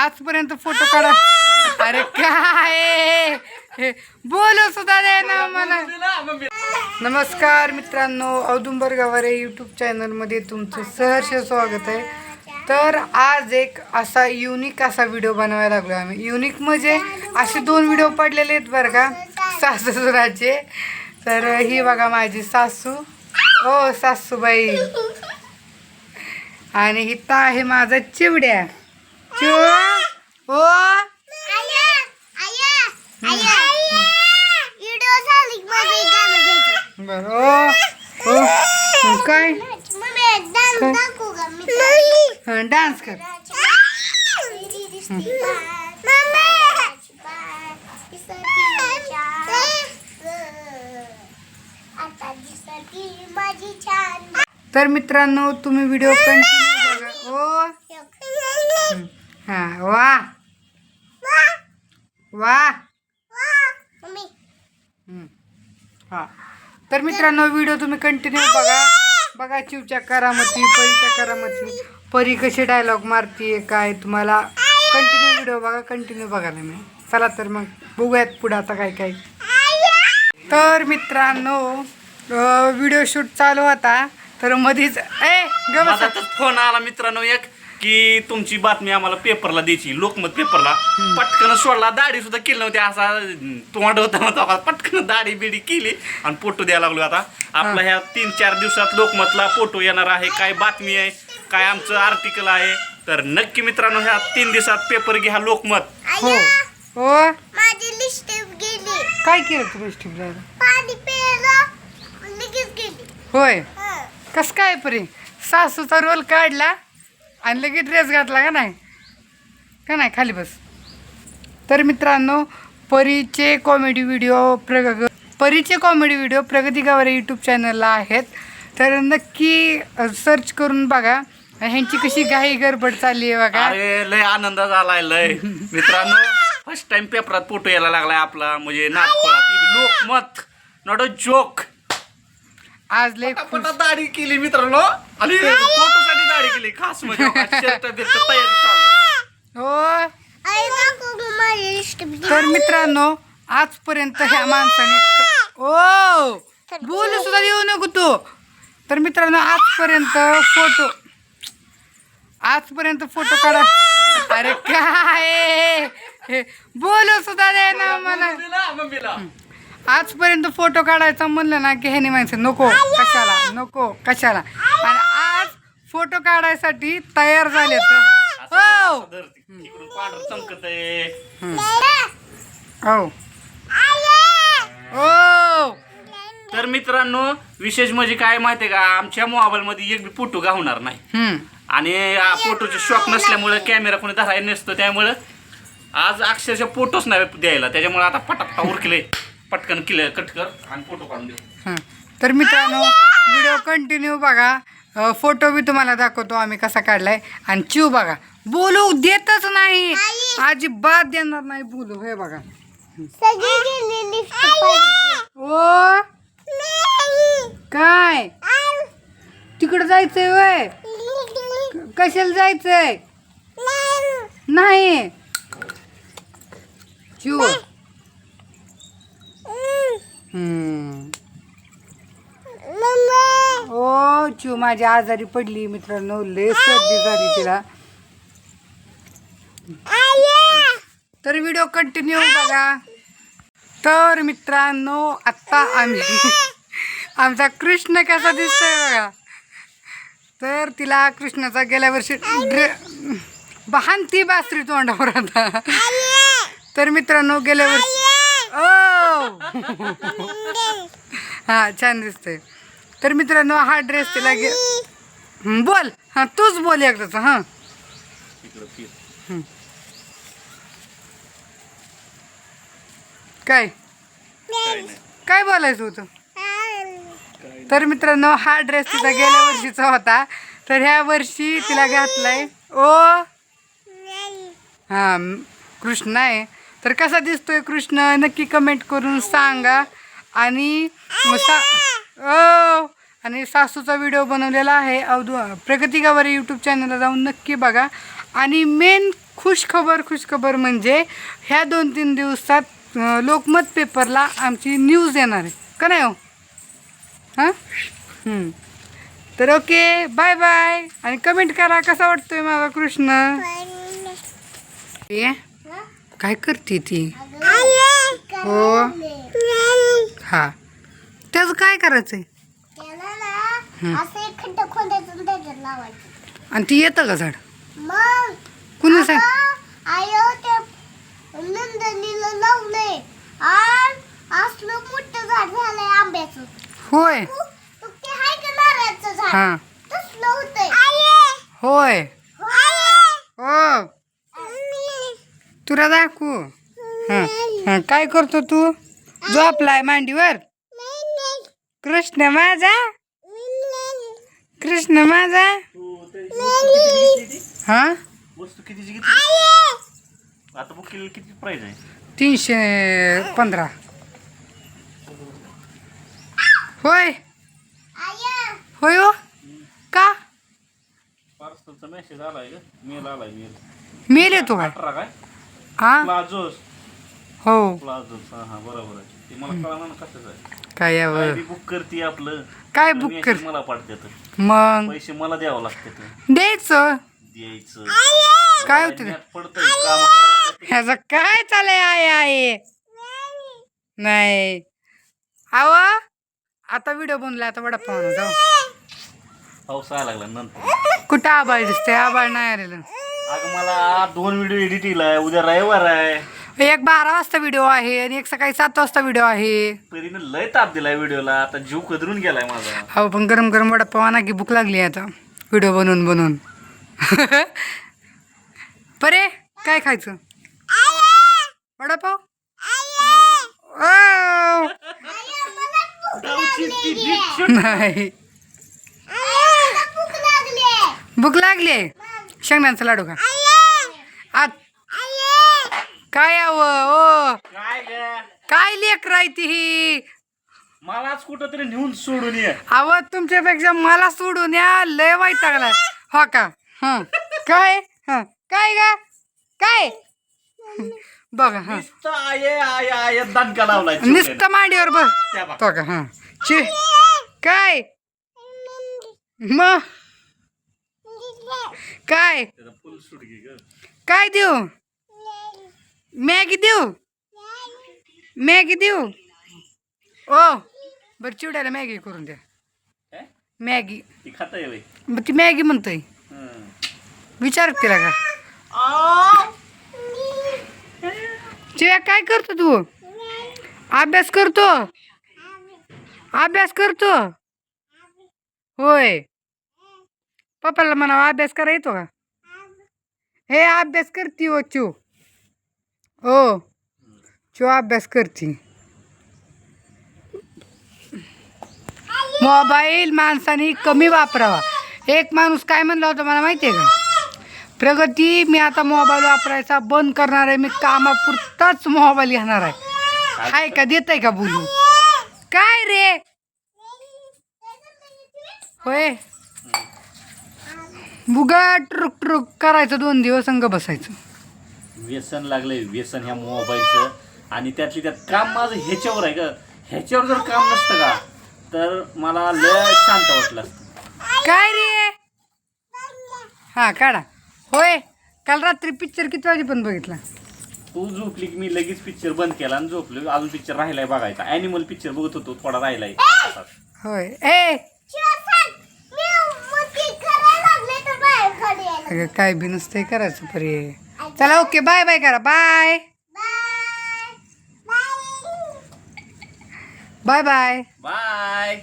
आजपर्यंत फोटो काढा. अरे काय? हे बोलू सुद्धा दे ना मला. नमस्कार मित्रांनो औदुंबर गावारे यूट्यूब चॅनलमध्ये तुमचं सहर्ष स्वागत आहे. तर आज एक असा युनिक असा व्हिडिओ बनवायला लागलो आम्ही. युनिक म्हणजे असे दोन व्हिडिओ पडलेले आहेत बरं का सासूसराचे तर ही बघा माझी सासू. हो सासूबाई. आणि हिता आहे माझा चिवड्या. चिवडा ओ बर ओ ओ काय हं, डान्स कर तर मित्रांनो तुम्ही व्हिडिओ कंटिन्यू बघा. ओ हं, हा वा. वा. मम्मी. हं, तर मित्रांनो व्हिडिओ तुम्ही कंटिन्यू बघा. बघा चिवच्या करामती परीच्या करामती. परी कशी डायलॉग मारतीये काय तुम्हाला. कंटिन्यू व्हिडिओ बघा कंटिन्यू बघायला मी चला तर मग बघूयात पुढं आता काय काय. तर मित्रांनो व्हिडिओ शूट चालू होता. तर मधीच ए ग बसा. माझा फोन आला मित्रांनो एक. की तुमची बातमी आम्हाला पेपरला द्यायची लोकमत पेपरला. पटकन सोडला दाढी सुद्धा केली नव्हती असा तोंड होता नव्हता पटकन दाढी बिडी केली आणि फोटो द्यायला लागलो आता. आपला ह्या तीन चार दिवसात लोकमतला फोटो येणार आहे काय बातमी आहे काय आमचं आर्टिकल आहे. तर नक्की मित्रांनो ह्या तीन दिवसात पेपर घ्या लोकमत. हो. हो. माझी लिस्ट गेली. काय केलं तुम्ही स्टीम पाणी प्यायला लगेच गेली. होय. हं. कस काय परी? सासूचा रोल काढला? आणि लगेच ड्रेस घातला का नाही? का नाही? खाली बस. तर मित्रांनो परीचे कॉमेडी व्हिडिओ प्रग परीचे comedy video Pragati Gaware YouTube चॅनलला आहेत. तर नक्की सर्च करून बघा. ह्यांची कशी घाई गडबड चालली आहे बघा. अरे लय आनंद झालाय लय. मित्रांनो फर्स्ट टाइम पेपरात फोटो यायला लागलाय आपला म्हणजे नागपुरात. लोकमत नॉट अ जोक आज लय पटा दाढी केली मित्रांनो. आणि फोटो साठी दाढी केली. खास म्हणजे शर्ट बिर्ट तयारी चालू हो तर मित्रांनो आजपर्यंत ह्या माणसाने क- ओ! बोलू सुद्धा येऊ नको तू. तर मित्रांनो आजपर्यंत फोटो आजपर्यंत फोटो काढा. अरे काय? हे बोलू सुद्धा दे ना मला. मम्मीला. आजपर्यंत फोटो काढायचा म्हणलं ना की ह्याने माणसं नको कशाला? नको कशाला? आणि आज फोटो काढायसाठी तयार झाले तर हो! इकडून पांढर चमकत आहे. हो. हो! तर मित्रांनो विशेष म्हणजे काय माहितीये का? आमच्या मोबाईल मध्ये एक बी फोटो गावणार नाही. हम्म. आणि फोटोचे शॉक नसल्यामुळे कॅमेरा कोणी धरायला नसतो. त्यामुळं आज अक्षरशः फोटोच नाही द्यायला. त्याच्यामुळे आता पटापटा उरकले. पटकन किल कट कर आणि फोटो काढून देऊ. हं. तर मित्रांनो व्हिडिओ कंटिन्यू बघा. अ, फोटो बी तुम्हाला दाखवतो आम्ही कसा काढलाय. आणि चिव बघा. बोलू देतच नाही. अजिबात देणार नाही बोलू. हे बघा. सगळी ओ? काय? तिकडं जायचंय वय कशाला जायचंय? नाही. चिव. ओ चू माझी आजारी पडली मित्रांनो. लय सर्दी झाली तिला. तर व्हिडिओ कंटिन्यू बघा. तर मित्रांनो आत्ता आम्ही आमचा कृष्ण कसा दिसतोय बघा. तर तिला कृष्णाचा गेल्या वर्षी ड्रे ती बासरी तोंडावर आता. तर मित्रांनो गेल्या वर्षी हा छान दिसतोय. तर मित्रांनो हा ड्रेस तिला हं, बोल. हा तूच बोल एकदाच हां. काय? काय बोलायचं होतं? तर मित्रांनो हा ड्रेस तिचा गेल्या वर्षीचा होता. तर ह्या वर्षी तिला घातलाय. ओ! हा कृष्ण आहे. तर कसा दिसतोय कृष्ण? नक्की कमेंट करून सांगा. आणि सा ओ आणि सासूचा व्हिडिओ बनवलेला आहे. अवधू प्रगती गावारी यूट्यूब चॅनलला जाऊन नक्की बघा. आणि मेन खुश खबर खुश खबर म्हणजे ह्या दोन तीन दिवसात लोकमत पेपरला आमची न्यूज येणार आहे. का नाही हो? हां. तर ओके बाय बाय आणि कमेंट करा कसा वाटतोय माझा कृष्ण? काय करते ती? हो? हा. त्याचं काय करायचंय? आणि त्याच्यात लावायचं आणि ती येतं का झाड? कुणी सांग आयो ते नंदनीला लावलंय आणि असलं मोठं झाड झालंय आंब्याचं होय तू तू ते हाय का नारळाचं झाड हा तसलं होतंय होय हो तुला दाखवू? हां हां काय करतो तू? झोपलाय मांडीवर? कृष्ण माझा? कृष्ण माझा? हा? वस्तू कितीची किती आता बुक केलेली किती प्राइस आहे? तीनशे पंधरा. होय. होय हो. का? पार्सलचा मेसेज आलाय का मेल आलाय मेल मेल येतो काय? हा? प्लाझोस हो. प्लाझोस हा हा बरोबर आहे. ते मला कळणार ना कसं आहे काय यावं? बुक करते आपलं. काय message कर? मला पाठवतात मग? पैसे मला द्यावं लागतात. द्यायचं. द्यायचं. काय होतं? ते? पडतंय काम करायला ह्याचं काय चालय आहे आहे नाही. आव आता व्हिडिओ बनला आता वडापाव आणू जाऊ. पाऊस यायला लागला नंतर. कुठं आबाळ दिसतंय? आबाळ नाही आलेलं. अगं मला दोन व्हिडिओ एडिटिंग आहे उद्या रविवार आहे. एक बारा वाजता व्हिडिओ आहे आणि एक सकाळी सात वाजता व्हिडिओ आहे. लय ताप दिलाय व्हिडिओला आता जीव कदरून गेलाय माझा. अहो पण गरम गरम वडापाव आणा की भूक लागली आता. व्हिडिओ बनवून बनवून. परे काय खायचं? वडापाव? नाही भूक लागली भूक लागली शेंगदाण्याचा लाडू का आत. काय यावं ओ? काय ग? काय लेकर आहे ती ही? मलाच कुठं तरी नेऊन सोडून ये. अव तुमच्यापेक्षा मला सोडून या. लय वाईट लागलाय हो का? हं. काय? हं. काय गा? काय? बघा हा. नुसतं आये आये आये दणका लावलाय चिवट्यानं. नुसतं मांडीवर बघ. त्या बघ. तो का हा. ची. काय? मग? काय? काय देऊ? मॅगी देऊ? मॅगी देऊ? ओ बरं चिवड्याला मॅगी करून द्या? मॅगी. मग ती मॅगी म्हणतोय. विचार तिला का? चिव्या काय करतो तू? अभ्यास करतो? अभ्यास करतो? होय. पप्पाला म्हणावं अभ्यास करा येतो का? हे अभ्यास करती हो चू. हो. चू अभ्यास करती. मोबाईल माणसाने कमी वापरावा. एक माणूस काय म्हणला होता मला माहिती आहे का? प्रगती मी आता मोबाईल वापरायचा बंद करणार आहे मी कामापुरताच मोबाईल घेणार आहे. हाय का देत आहे का बोलू? काय रे? होय. बुगा ट्रुक ट्रुक करायचं दोन दिवस अंग बसायचं. व्यसन लागलंय व्यसन ह्या मोबाईलचं. आणि त्यातली त्यात काम माझं ह्याच्यावर आहे ग. ह्याच्यावर जर काम नसतं का तर मला लय शांत वाटलं असतं. काय रे? हा काढा. होय काल रात्री पिक्चर किती वाजेपर्यंत बघितला? तू झोपली की मी लगेच पिक्चर बंद केला आणि झोपलो. अजून पिक्चर राहिलाय बघायचा. अॅनिमल पिक्चर बघत होतो थोडा राहिलाय. होय. ए बाय अगं काय बी नसतंय करायचं परे. चला ओके बाय बाय करा. Bye bye bye bye bye